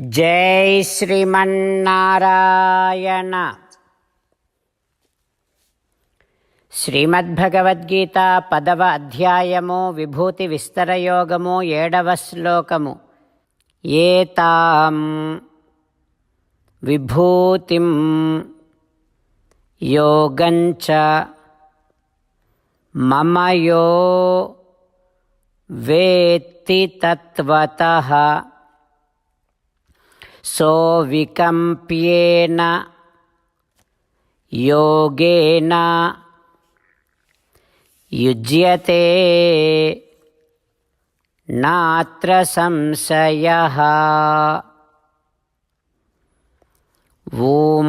జై శ్రీమన్నారాయణ. శ్రీమద్భగవద్గీత పదవ అధ్యాయము విభూతి విస్తరయోగము ఏడవ శ్లోకము. ఏతాం విభూతిం యోగంచ మమయో వేత్తి తత్వతః सोऽविकम्प्येन योगेन युज्यते नात्र संशयः ॐ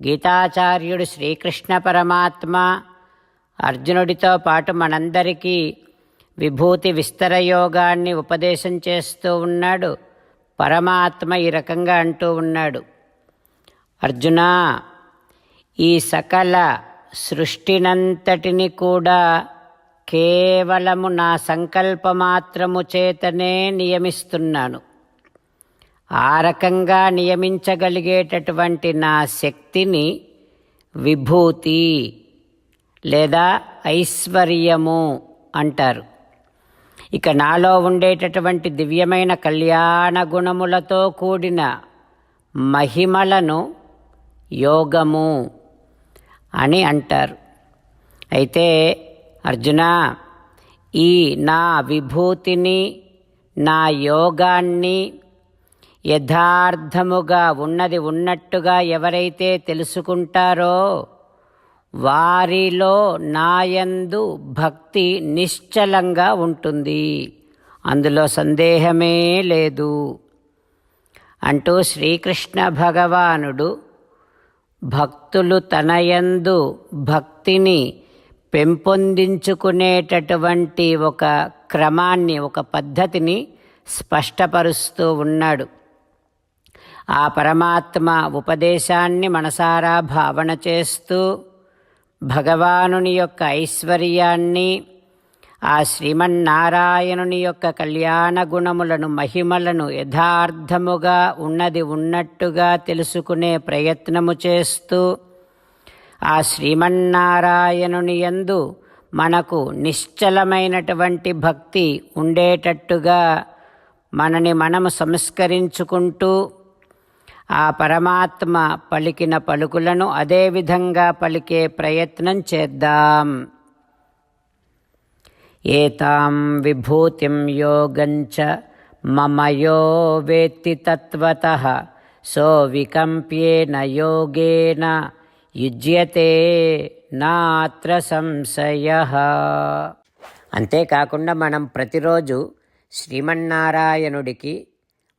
గీతాచార్యుడు శ్రీకృష్ణ పరమాత్మ అర్జునుడితో పాటు మనందరికీ విభూతి విస్తర యోగాన్ని ఉపదేశం చేస్తూ ఉన్నాడు. పరమాత్మ ఈ రకంగా అంటూ ఉన్నాడు. అర్జున ఈ సకల సృష్టినంతటిని కూడా కేవలము నా సంకల్పమాత్రము చేతనే నియమిస్తున్నాను. ఆ రకంగా నియమించగలిగేటటువంటి నా శక్తిని విభూతి లేదా ఐశ్వర్యము అంటారు. ఇక నాలో ఉండేటటువంటి దివ్యమైన కళ్యాణ గుణములతో కూడిన మహిమలను యోగము అని అంటారు. అయితే అర్జున ఈ నా విభూతిని నా యోగాన్ని యథార్థముగా ఉన్నది ఉన్నట్టుగా ఎవరైతే తెలుసుకుంటారో వారిలో నాయందు భక్తి నిశ్చలంగా ఉంటుంది. అందులో సందేహమే లేదు. అంటూ శ్రీకృష్ణ భగవానుడు భక్తులు తనయందు భక్తిని పెంపొందించుకునేటటువంటి ఒక క్రమాన్ని ఒక పద్ధతిని స్పష్టపరుస్తూ ఉన్నాడు. ఆ పరమాత్మ ఉపదేశాన్ని మనసారా భావన చేస్తూ భగవానుని యొక్క ఐశ్వర్యాన్ని ఆ శ్రీమన్నారాయణుని యొక్క కళ్యాణ గుణములను మహిమలను యథార్థముగా ఉన్నది ఉన్నట్టుగా తెలుసుకునే ప్రయత్నము చేస్తూ ఆ శ్రీమన్నారాయణుని యందు మనకు నిశ్చలమైనటువంటి భక్తి ఉండేటట్టుగా మనని మనము సంస్కరించుకుంటూ ఆ పరమాత్మ పలికిన పలుకులను అదేవిధంగా పలికే ప్రయత్నం చేద్దాం. ఏతాం విభూతిం యోగంచ మమయో వేత్తి తత్వత సో వికంప్యేన యోగేన యుజ్యతే నాత్ర సంశయ. అంతేకాకుండా మనం ప్రతిరోజు శ్రీమన్నారాయణుడికి